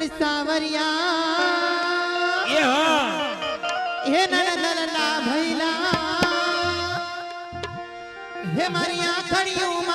પણ સાવરિયા. એ હો. હે નનદલા ભૈલા. હે મારી આખડીયું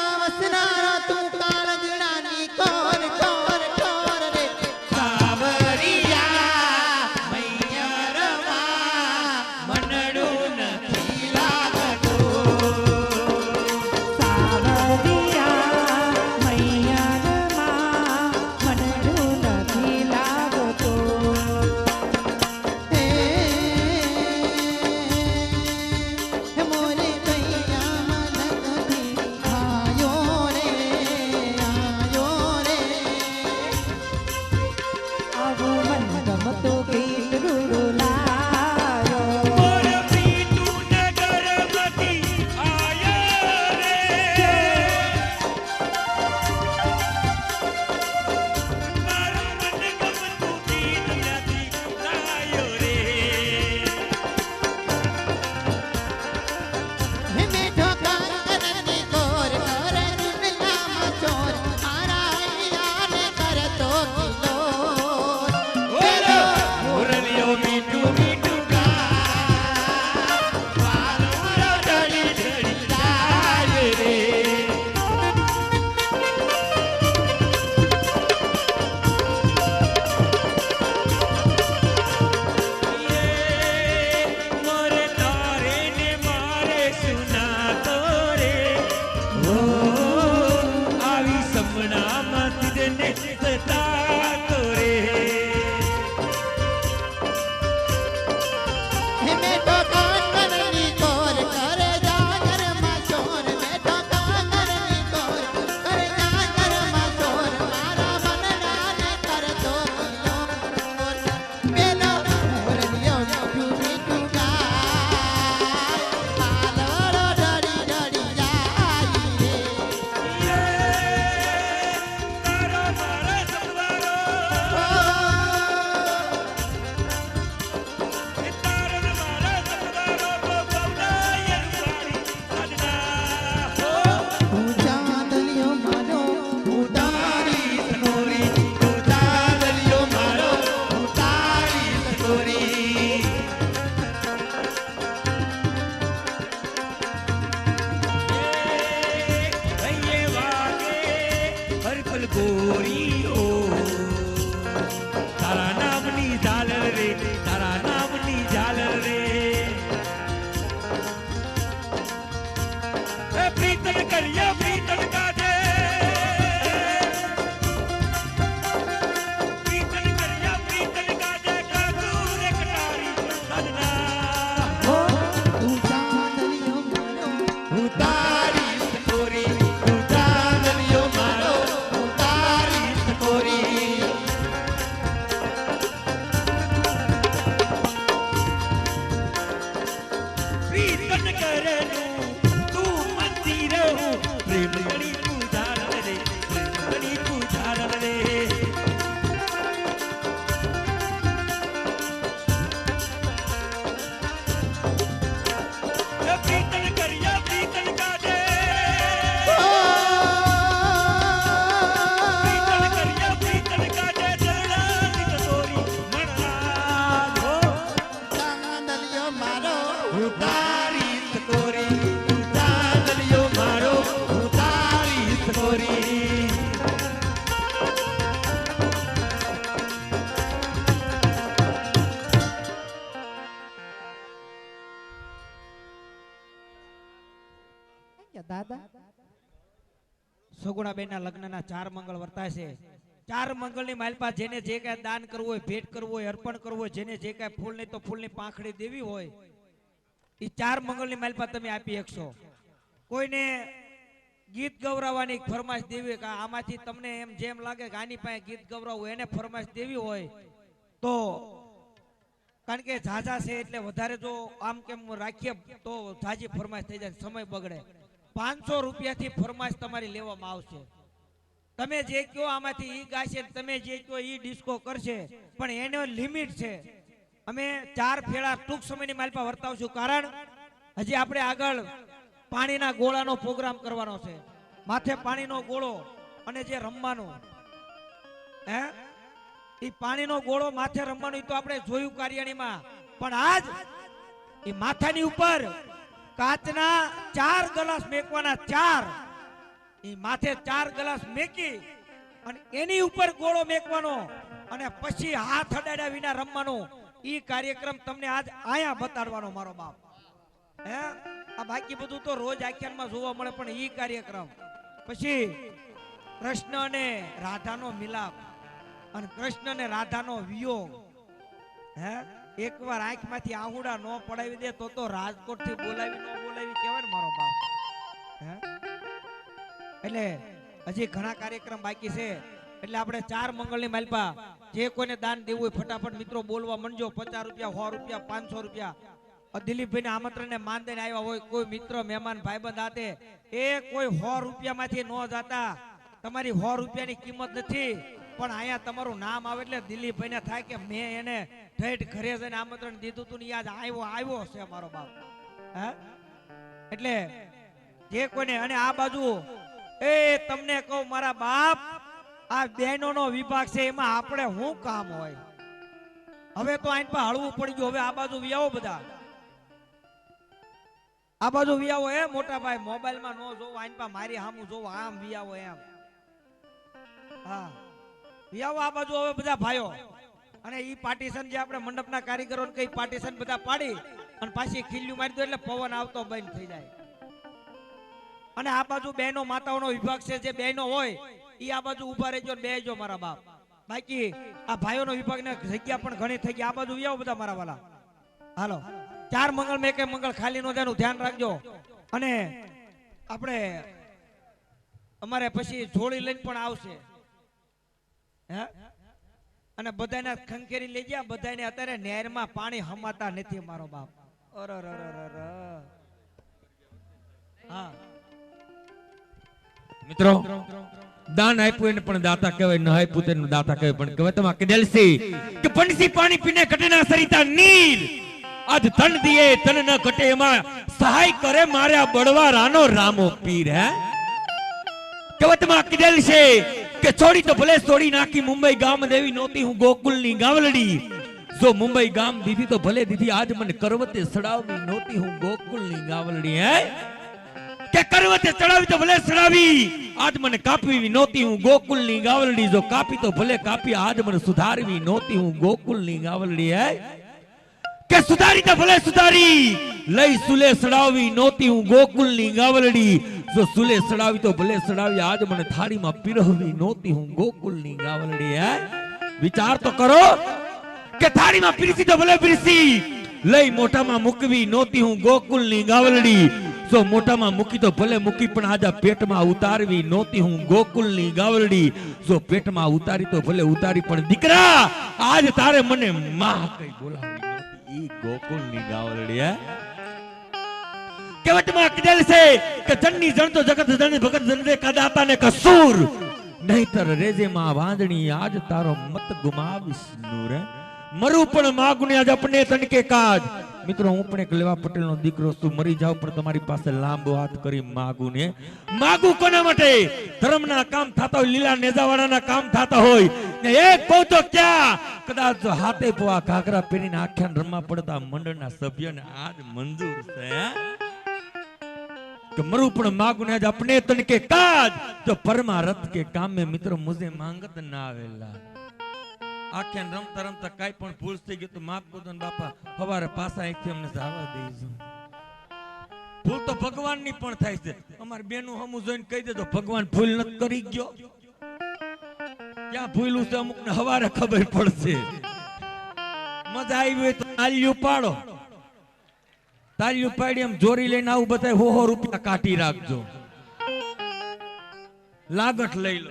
સગુણાબેનના લગ્નના ચાર મંગળ વર્તાય છે. ચાર મંગળની માલપા જેને જે કાંઈ દાન કરવું હોય, ભેટ કરવું હોય, અર્પણ કરવું હોય, જેને જે કાંઈ ફૂલની તો ફૂલની પાંખડી દેવી હોય એ ચાર મંગળની માલપા તમે આપી શકશો. કોઈને ગીત ગૌરાવાની ફરમાશ દેવી હોય આમાંથી તમને એમ જેમ લાગે કે આની પાસે ગીત ગૌરાવું એને ફરમાશ દેવી હોય, તો કારણ કે ઝાઝા છે એટલે વધારે જો આમ કેમ રાખીએ તો ઝાઝી ફરમાશ થઈ જાય સમય બગડે. પાંચસો રૂપિયાથી ફરમાશ તમારી લેવામાં આવશે. તમે જે કયો આમાંથી ઈ ગાશે તમે જે કયો ઈ ડિસ્કો કરશે. પણ એનો લિમિટ છે. અમે ચાર ફેરા ટૂંક સમયની માલપા વર્તાવશું. કારણ હજી આપણે આગળ પાણીના ગોળાનો પ્રોગ્રામ કરવાનો છે. માથે પાણીનો ગોળો અને જે રમવાનો. હે? ઈ પાણીનો ગોળો માથે રમવાનો તો આપણે જોયું કાર્યાણીમાં. પણ આજ એ માથાની ઉપર કાચના ચાર ગ્લાસ મેકવાના ચાર. માથે ચાર ગ્લાસ મેકી અને એની ઉપર ગોળો મેકવાનો અને પછી હાથ અડાડ્યા વિના રમવાનો. ઈ કાર્યક્રમ તમને આજ આયા બતાડવાનો મારો બાપ. હે? આ બાકી બધું તો રોજ આખ્યાનમાં જોવા મળે પણ ઈ કાર્યક્રમ. પછી કૃષ્ણ અને રાધાનો મિલાપ અને કૃષ્ણ અને રાધાનો વિયોગ. હે? એકવાર આંખમાંથી આહુડા ન પડાવી દે તો રાજકોટથી બોલાવી ન બોલાવી કેવાય મારો બાપ. એટલે હજી ઘણા કાર્યક્રમ બાકી છે. એટલે આપણે ચાર મંગળની માલપા જે કોઈને દાન દેવું હોય ફટાફટ મિત્રો બોલવા મંડજો. પચાસ રૂપિયા, સો રૂપિયા, પાંચસો રૂપિયા. અ દિલીપભાઈને આમંત્રણને માન દઈને આવ્યા હોય કોઈ મિત્ર, મહેમાન, ભાઈબંધ બંધ એ કોઈ સો રૂપિયામાંથી ન જાતા. તમારી સો રૂપિયાની કિંમત નથી. પણ અહીંયા તમારું નામ આવે એટલે દિલીપભાઈને થાય કે મેં એને ઠેઠ ઘરે જઈને આમંત્રણ દીધું તું ને યાદ આવ્યો આવ્યો છે મારો બાપ. હા? એટલે જે કોઈને, અને આ બાજુ, એ તમને કહું, મારા બાપ, આ બહેનોનો વિભાગ છે, એમાં આપણે શું કામ હોય? હવે તો આઈન પર હળવું પડી ગયું, હવે આ બાજુ વ્યાવો બધા. આ બાજુ વ્યાવો એ મોટા ભાઈ મોબાઈલમાં નો જોવો આઈન પર મારી સામું જોવો, આમ વ્યાવો એમ. હા. આ બાજુ જાય. વિભાગ છે જગ્યા પણ ઘણી થઈ ગઈ આ બાજુ આવો બધા મારા વાલા. હાલો. ચાર મંગળ, મેં કે મંગળ ખાલી નો તેનું ધ્યાન રાખજો. અને આપણે, અમારે પછી જોડી લઈને પણ આવશે. અને બધાને ખંખેરી લઈ ગયા બધાને અત્યારે નહેરમાં પાણી હમાતા નથી મારો બાપ. મિત્રો, દાન આપ્યું એને પણ દાતા કહેવાય, ન આપ્યું તેને દાતા કહેવાય, પણ કહેવાય તમા કીધેલ છે કે પંડસી પાણી પીને ઘટના સરિતા નીર. આજ તન દિયે તન ન ઘટે એમાં સહાય કરે માર્યા બળવા રાનો રામો પીર, હે? કહેવાય તમા કીધેલ છે કે છોડી તો ભલે છોડી નાખી, મુંબઈ ગામ દેવી નહોતી, હું ગોકુલની ગાવલડી જો મુંબઈ ગામ દીધી તો ભલે દીધી, આજ મને કરવતે સડાવવી નહોતી, હું ગોકુલની ગાવલડી હે? કે કરવતે ચડાવી તો ભલે ચડાવી, આજ મને કાપવી નહોતી, હું ગોકુલની ગાવલડી જો કાપી તો ભલે કાપી, આજ મને સુધારવી નહોતી, હું ગોકુલની ગાવલડી હે? કે સુધારી તો ભલે સુધારી. લઈ સુલે સડાવી, નહોતી હું ગોકુલની ગાવલડી જો સુલે સડાવી તો ભલે સડાવી, આજ મને થાળીમાં પીરહવી, નહોતી હું ગોકુલની ગાવલડી હે? વિચાર તો કરો કે થાળીમાં પીરસી તો ભલે પીરસી. લઈ મોઢામાં મૂકવી, નહોતી હું ગોકુલની ગાવલડી સો મોઢામાં મૂકી તો ભલે મૂકી, પણ આજા પેટમાં ઉતારવી, નહોતી હું ગોકુલની ગાવલડી જો પેટમાં ઉતારી તો ભલે ઉતારી, પણ દીકરા, આજ તારે મને માં કઈ બોલાવી નહોતી ઈ ગોકુલની ગાવલડિયા હે? કહેવતમાં કીધેલ છે કે જનની જણ તો જગત જણ ભગત જણ રે કદાતા ને કસૂર. નહીતર રેજે માં વાંદણી, આજ તારો મત ગુમાવીશ નૂર. મરું પણ માગું ને આજ અપને તનકે કાજ. મિત્રો, હું પણ એક લેવા પટેલ નો દીકરો છું. મરી જાવ પણ તમારી પાસે લાંબો હાથ કરી માગું ને માગું કોના માટે? ધર્મના કામ થતા હોય, લીલા નેજાવાળાના કામ થતા હોય. ને તો ક્યાં? કદાચ કે મરું પણ માગું ને મિત્રો મુझे માંગત ના આવેલા. આખ્યાન રમતા રમતા કાંઈ પણ ભૂલ થઈ ગયું તો માફ કરજો બાપા, હવારે પાછા અહીંથી અમને જવા દેજો. ભૂલ તો ભગવાનની પણ થાય છે. અમારી બેનું હમું જોઈને કહી દેજો, ભગવાન ભૂલ નથી કરી ગયો. ક્યાં ભૂલું છે અમુક હવારે ખબર પડશે. મજા આવી હોય તો તાલ્યું પાડો. તાલિયું પાડી એમ જોરી લઈને આવું બધા હો હો રૂપિયા કાઢી રાખજો. લાગટ લઈ લો.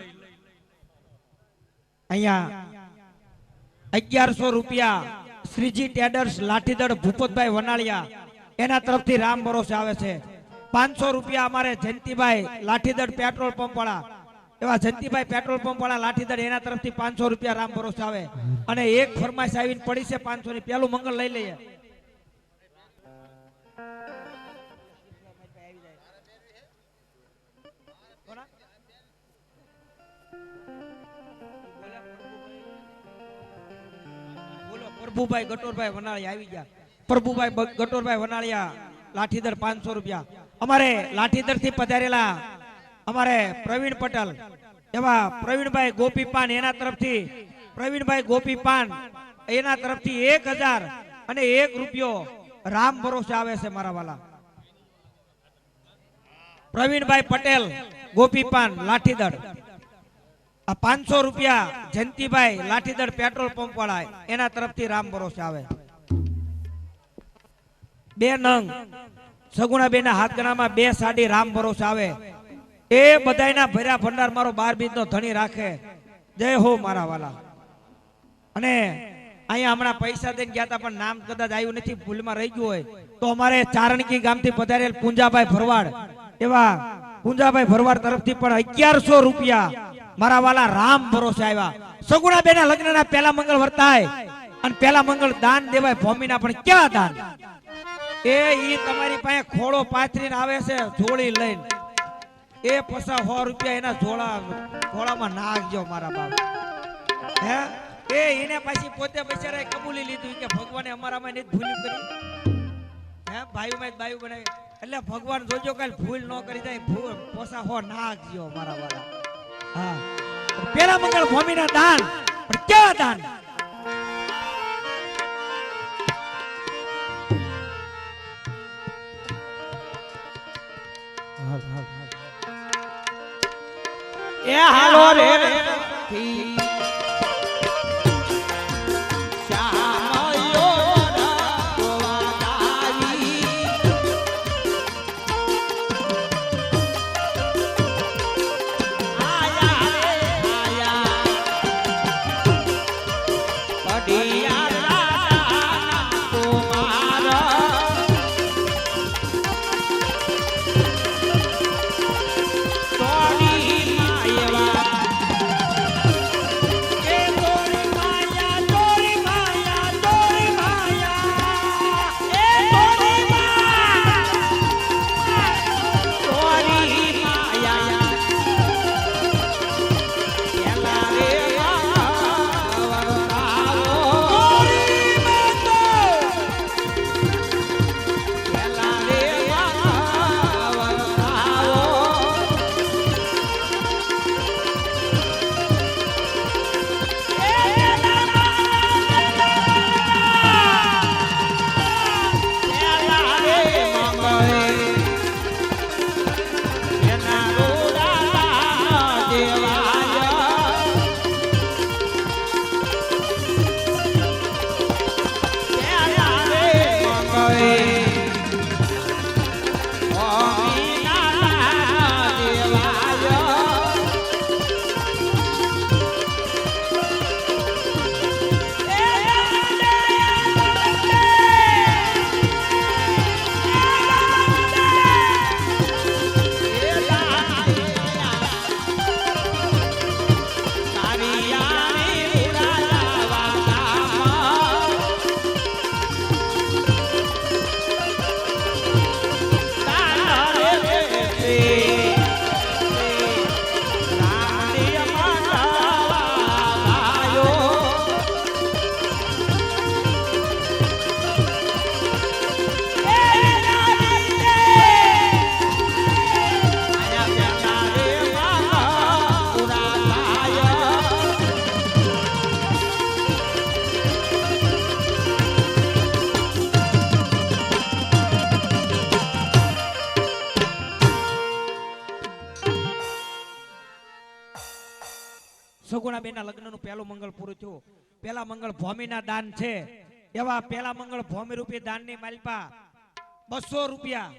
અહીંયા અગિયારસો રૂપિયા શ્રીજી ટેડર્સ લાઠીદળ, ભૂપતભાઈ વનાળિયા, એના તરફથી રામ ભરોસે આવે છે. પાંચસો રૂપિયા અમારે જયંતિભાઈ લાઠીદળ પેટ્રોલ પંપ વાળા એવા જયંતિભાઈ પેટ્રોલ પંપ વાળા લાઠીદળ, એના તરફથી પાંચસો રૂપિયા રામ ભરોસે આવે. અને એક ફરમાઈશ આવીને પડી છે પાંચસો ની પેલું મંગળ લઈ લઈએ. પ્રભુભાઈ ગટોરભાઈ વનાળિયા આવી ગયા. પ્રભુભાઈ ગટોરભાઈ વનાળિયા, લાઠીદર પાંચસો રૂપિયા. અમારે લાઠીદરથી પધારેલા અમારે પ્રવીણ પટેલ, એવા પ્રવીણભાઈ ગોપીપાન એના તરફથી, પ્રવીણભાઈ ગોપીપાન એના તરફથી એક હજાર અને એક રૂપિયો રામ ભરોસે આવે છે મારા વાલા. પ્રવીણભાઈ પટેલ, ગોપીપાન લાઠીદળ આ પાંચસો રૂપિયા જયંતિભાઈ લાઠીદળ પેટ્રોલ પંપ વાળા એના તરફથી રામ ભરોસે આવે. બે નંગ. સગુણાબેન ના હાથગણામાં બે સાડી રામ ભરોસે આવે. એ બધાના ભર્યા ભંડાર મારો બાર બીજ ધણી રાખે. જય હો મારા વાલા. અને અહીંયા હમણાં પૈસા દઈને ગયા હતા પણ નામ કદાચ આવ્યું નથી, ભૂલમાં રહી ગયું હોય, તો અમારે ચારણકી ગામથી પધારેલ પૂંજાભાઈ ભરવાડ. એવા પૂંજાભાઈ ભરવાડ તરફથી પણ અગિયારસો રૂપિયા મારા વાલા રામ ભરોસે આવ્યા. સગુણાબેન ના લગ્નના પહેલા મંગળ વર્તાય અને પહેલા મંગળ દાન દેવાય, ભૂમિના પણ કેવા દાન? એ તમારી પાસે ખોળો પાથરીને આવે છે જોડી લઈને. એ પસા સો રૂપિયા એના જોડા ખોળામાં નાખજો મારા બાપ. હે? એ એને પાછી પોતે બિચારાએ કબૂલી લીધું કે ભગવાને અમારામાં નથી ભૂલ્યું કરી. હે? ભાઈઓમાં જ બાયું બનાવી. એટલે ભગવાન જોજો કાલ ભૂલ ન કરી જાય ભૂલ પોસા હો નાખજો મારા વાળા હા. પેલા મંગળ ભૂમિના દાન. પણ કેવા દાન? એ હાલો રે. પહેલા મંગળ ભૂમિના દાન છે. એવા પેલા મંગળ ભૂમિ રૂપી દાનની માલપા બસો રૂપિયા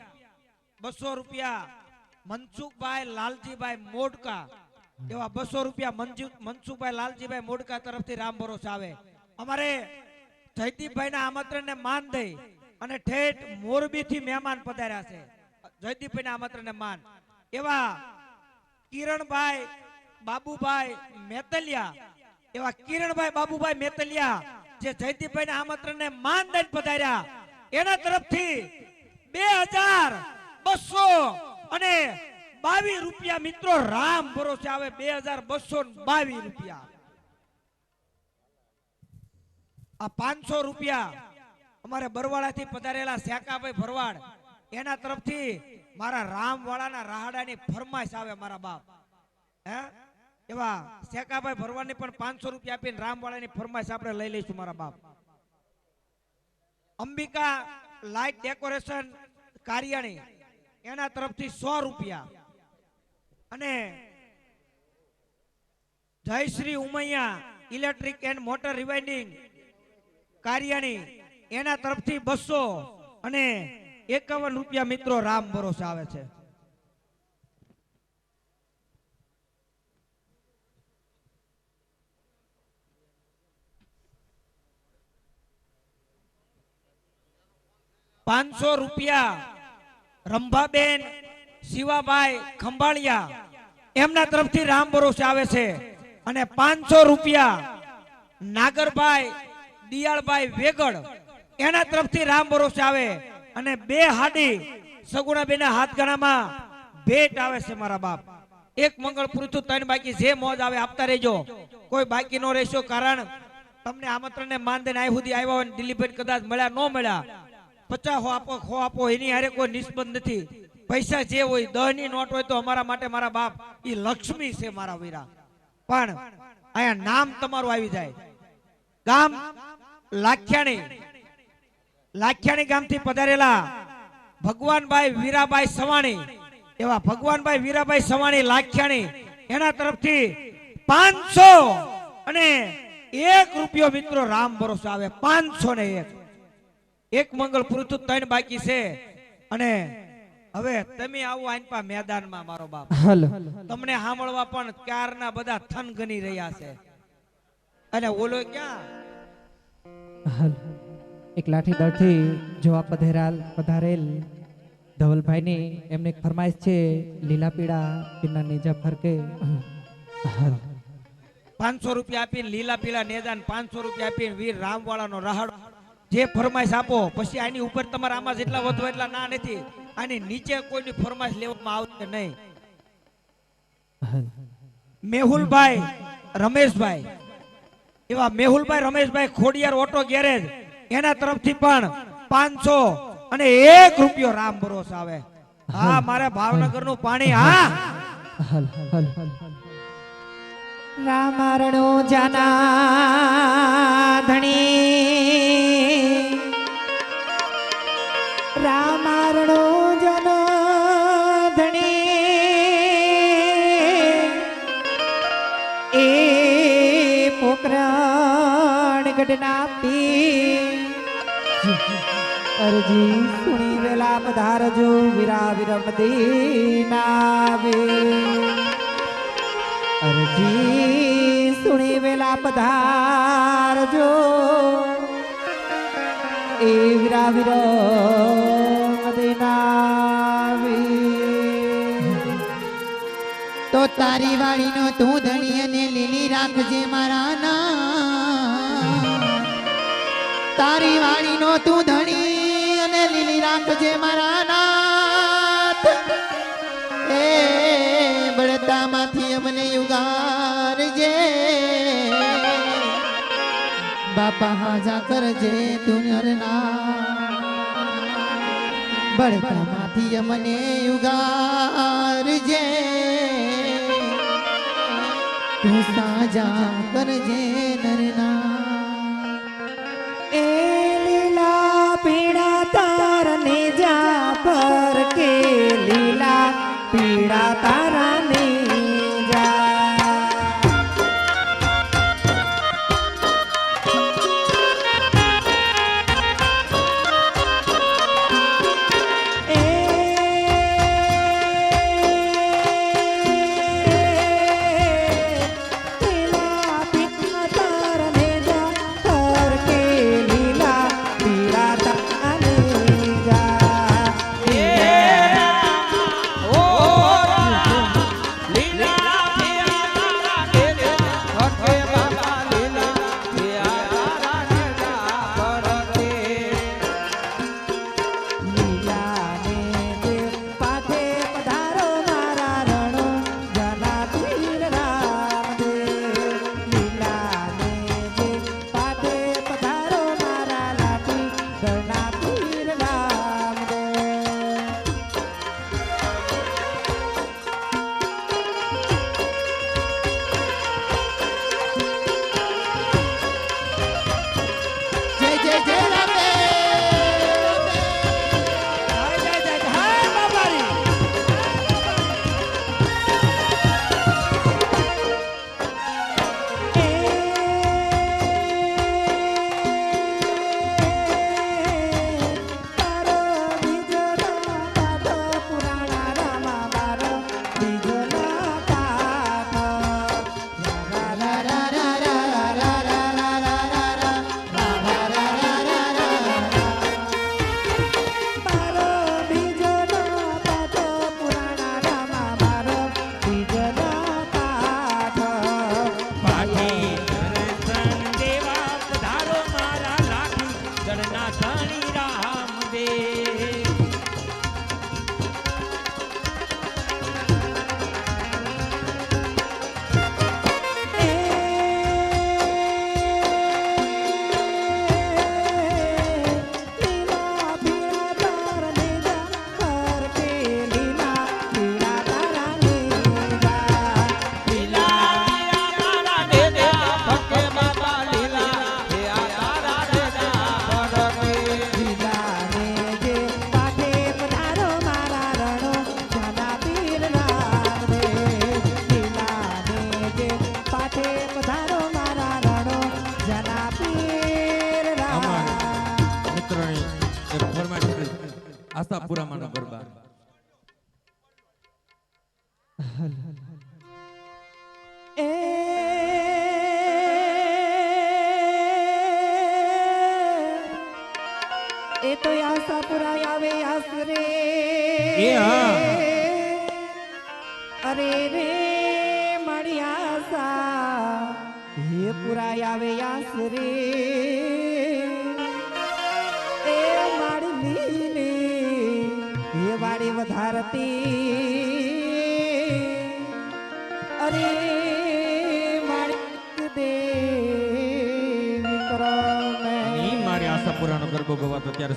બસો રૂપિયા મનસુખભાઈ લાલજીભાઈ મોડકા, એવા બસો રૂપિયા મનસુખભાઈ લાલજીભાઈ મોડકા તરફથી રામ ભરોસે આવે. અમારે જયદીપભાઈના આમંત્રણને માન દઈ અને ઠેઠ મોરબીથી મહેમાન પધાર્યા છે. જયદીપભાઈના આમંત્રણને માન. એવા કિરણભાઈ, બાબુભાઈ મેતલિયા એવા કિરણભાઈ બાબુભાઈ મેતલિયા જે જયદીપભાઈના આમંત્રણને માન દઈને પધાર્યા. એના તરફથી બે હજાર બસો અને બાવીસ રૂપિયા મિત્રો રામ ભરોસે આવે બે હજાર બસો બાવીસ રૂપિયા. આ પાંચસો રૂપિયા અમારે બરવાળાથી પધારેલા શેકાભાઈ ભરવાડ, એના તરફથી મારા રામવાળાના રાહડાની ફરમાઈશ આવે મારા બાપ. હે? એવા શેકાભાઈ ભરવાની પણ પાંચસો રૂપિયા આપીને રામવાળાની ફરમાઈશ આપણે લઈ લઈશું મારા બાપ. અંબિકા લાઇટ ડેકોરેશન કાર્યાણી, એના તરફથી સો રૂપિયા. અને Jayshree Umaiya electric and motor rewinding કાર્યાણી, એના તરફથી બસો અને એકાવન રૂપિયા મિત્રો રામ ભરોસે આવે છે. પાંચસો રૂપિયા. રંભાબેન શિવાભાઈ ખંભાળિયા એમના તરફથી રામ ભરોસે આવે છે. અને પાંચસો રૂપિયા નાગરભાઈ દિયાળભાઈ વેગડ એના તરફથી રામ ભરોસે આવે. અને બે હાડી સગુણાબેના હાથગણામાં ભેટ આવે છે મારા બાપ. એક મંગળ પૂરું થયું, ત્રણ બાકી જે મોજ આવે આપતા રહેજો. કોઈ બાકી નો રહેશો કારણ તમને આમંત્રણ ને માન દઈને આય સુધી આવ્યા હોય દિલીપભાઈ કદાચ મળ્યા ન મળ્યા પચાસ હો આપો ખો આપો, એની હારે કોઈ નિસ્બત નથી. પૈસા જે હોય દહની નોટ હોય તો અમારા માટે મારા બાપ એ લક્ષ્મી છે મારા વીરા. પણ અહીંયા નામ તમારું આવી જાય. ગામ લાખ્યાણી. લાખિયાણી ગામથી પધારેલા ભગવાનભાઈ વીરાબાઈ સવાણી. એવા ભગવાનભાઈ વીરાબાઈ સવાણી લાખ્યાણી. એના તરફથી પાંચસો અને એક રૂપિયો મિત્રો રામ ભરોસો આવે. પાંચસો ને એક. એક મંગળ પૂરું ત્રણ બાકી છે. અને હવે તમે આવો આઈનપા મેદાનમાં મારો બાપ. તમને સાંભળવા પણ ક્યારના બધા થન ગની રહ્યા છે. અને ઓલો ક્યાં? એક લાઠી દળથી જોવા પધેરાલ પધારેલ ધવલભાઈની એમને એક ફરમાઈશ છે લીલા પીળા પીના નેજા ફરકે. પાંચસો રૂપિયા આપીને લીલા પીલા નેજા પાંચસો રૂપિયા આપીને વીર રામવાળાનો રહાડ. જે ફરમાઈશ આપો, પછી આની ઉપર તમારા આમાં જેટલા વધુ એટલા ના નથી. આની નીચે કોઈની ફરમાઈશ લેવામાં આવશે નહીં. મેહુલભાઈ, રમેશભાઈ. એવા મેહુલભાઈ, રમેશભાઈ ખોડિયાર ઓટો ગેરેજ. એના તરફથી પણ પાંચસો અને એક રૂપિયો રામ ભરોસ આવે. હા, મારે ભાવનગરનું પાણી, હા. રામારણો જાના ધણી રામારણો જન ધણી એ પોકરાણ ગઢના પી અરજી સુણી વેલા પધારજો વિરા વિરમ દીનાવે અરજી સુણી વેલા પધારજો એ વિરા વિરમ તારી વાડીનો તું ધણી અને લીલી રાખજે મારા ના તારી વાડીનો તું ધણી અને લીલી રાખજે મારા નાથ. એ બળતામાંથી અમને યુગારજે બાપા હાજા કરજે તું નરના બળતામાંથી અમને યુગારજે તું સાજા કરજે નરના એ લીલા પીળા તારને જા પર કે લીલા તારને આસ્થાપુરામાંનો ગરબા.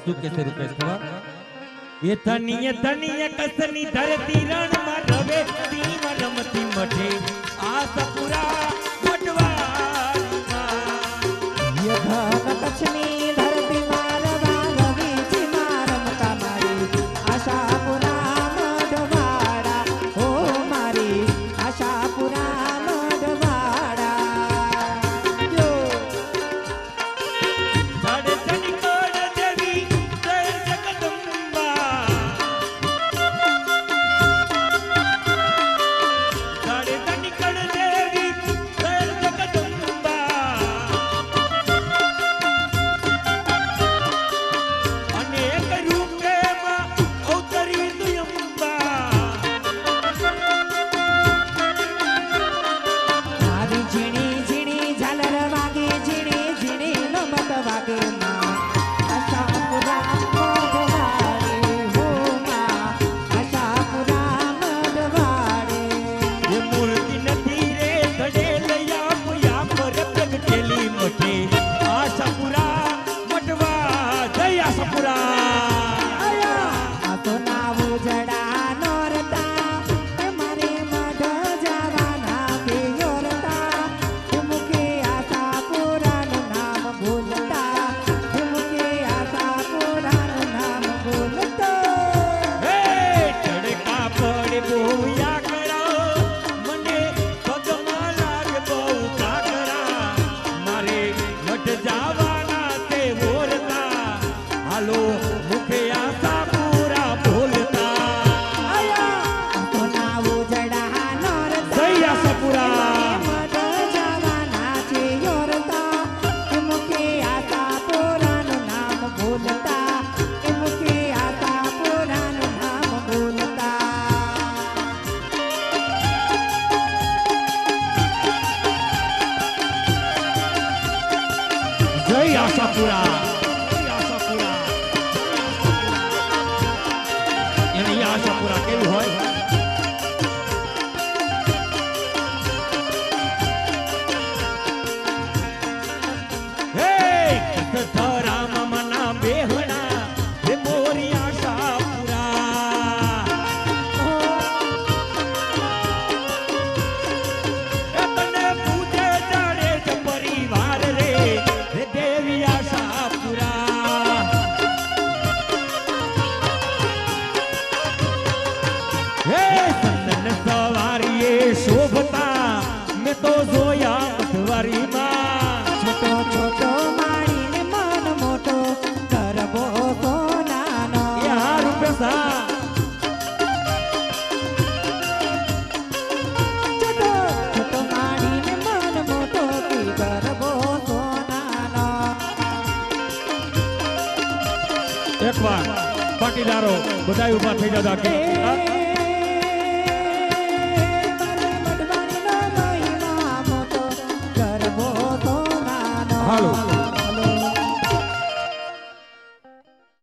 તો કે છે રૂપેશ ખબર? એ ધનીય ધનીય કસની ધરતી રણમાં રવે તીમ રમતી મઠે આ સપુરા ગોટવા યધા કચ્છની মুখে